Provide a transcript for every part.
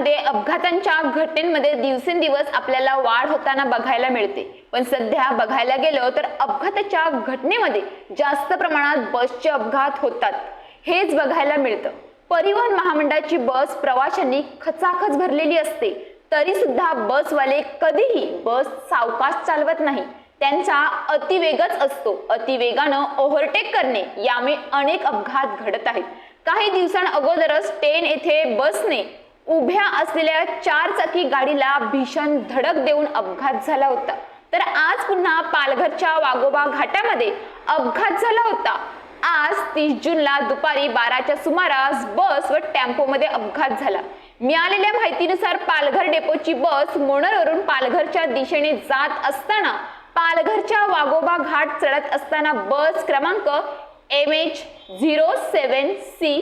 महाराष्ट्रामध्ये अपघातांच्या घटनेमध्ये दिवसेंदिवस आपल्याला वाढ होताना बघायला मिळते. पण सध्या बघायला गेलो तर अपघाताच्या घटनेमध्ये जास्त प्रमाणात बसचे अपघात होतात. हेच बघायला मिळतं. परिवहन महामंडळाची बस प्रवाशांनी खचाखच भरलेली असते. तरी सुद्धा बसवाले कधीही बस सावकाश चालवत नाही. त्यांचा अतिवेगच असतो. अतिवेगानं ओव्हरटेक करणे यामुळे अनेक अपघात घडत आहेत. काही दिवसां अगोदरच टेन येथे बसने उभ्या असलेल्या चार चाकी गाडीला भीषण धडक देऊन अपघात झाला होता. तर आज पुन्हा पालघरच्या वाघोबा घाटामध्ये अपघात झाला होता. आज तीस जूनला दुपारी बाराच्या सुमारास बस व टेम्पोमध्ये अपघात झाला. मिळालेल्या माहितीनुसार पालघर डेपोची बस मोनरवरून पालघरच्या दिशेने जात असताना पालघरच्या वाघोबा घाट चढत असताना बस क्रमांक M H zero seven C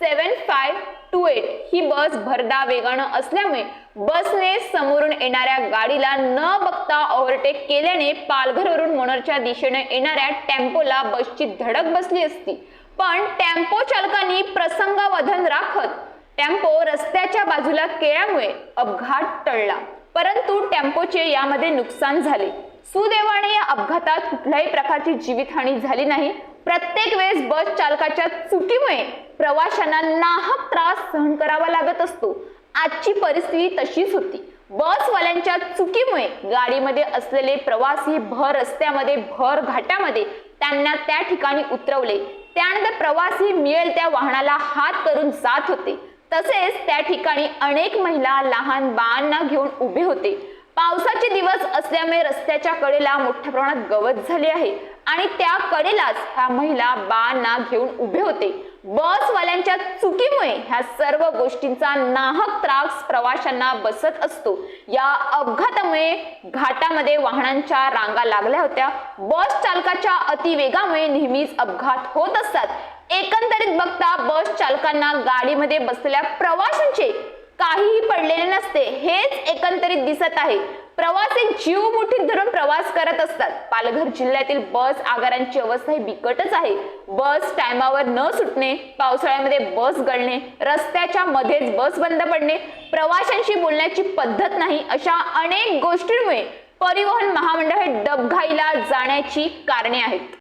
seven five two eight ही बस भरदा वेगानं असल्यामुळे बसने समोरून येणाऱ्या गाडीला न बघता ओव्हरटेक केल्याने पालघरवरून मोनरच्या दिशेने येणाऱ्या टेम्पोला बसची धडक बसली असती. पण टेम्पो चालकांनी प्रसंगावधन राखत टेम्पो रस्त्याच्या बाजूला केल्यामुळे अपघात टळला. परंतु टेम्पोचे यामध्ये नुकसान झाले. सुदैवाने अपघातात कुठल्याही प्रकारची जीवितहानी झाली नाही. प्रत्येक वेळेस बस चालकाच्या चुकीमुळे प्रवाशांना नाहक त्रास सहन करावा लागत असतो. आजची परिस्थिती तशीच होती. बसवाल्यांच्या चुकीमुळे गाडीमध्ये असलेले प्रवासी भर रस्त्यामध्ये भर घाटामध्ये त्यांना त्या ठिकाणी उतरवले. त्यानंतर प्रवासी मिळेल त्या वाहनाला हात करून जात होते. तसेच त्या ठिकाणी अनेक महिला लहान बाळांना घेऊन उभे होते. पावसाचे दिवस असल्यामुळे रस्त्याच्या कडेला मोठ्या प्रमाणात गवत झाले आहे. आणि त्या कडेलाच ह्या महिला बाळांना घेऊन उभे होते. बसवाल्यांच्या चुकीमुळे ह्या सर्व गोष्टींचा नाहक त्रास प्रवाशांना बसत असतो. या अपघातामुळे घाटामध्ये वाहनांच्या रांगा लागल्या होत्या. बस चालकाच्या अतिवेगामुळे नेहमीच अपघात होत असतात. एकंदरीत बघता बस चालकांना गाडीमध्ये बसलेल्या प्रवाशांचे काहीही पडलेले नसते. हेच एकंदरीत दिसत आहे. प्रवासी जीव मुठीत धरून प्रवास करत असतात. पालघर जिल्ह्यातील बस आगारांची अवस्था ही बिकटच आहे. बस टायमावर न सुटणे पावसाळ्यामध्ये बस गळणे रस्त्याच्या मध्येच बस बंद पडणे प्रवाशांशी बोलण्याची पद्धत नाही अशा अनेक गोष्टींमुळे परिवहन महामंडळ हे डबघाईला जाण्याची कारणे आहेत.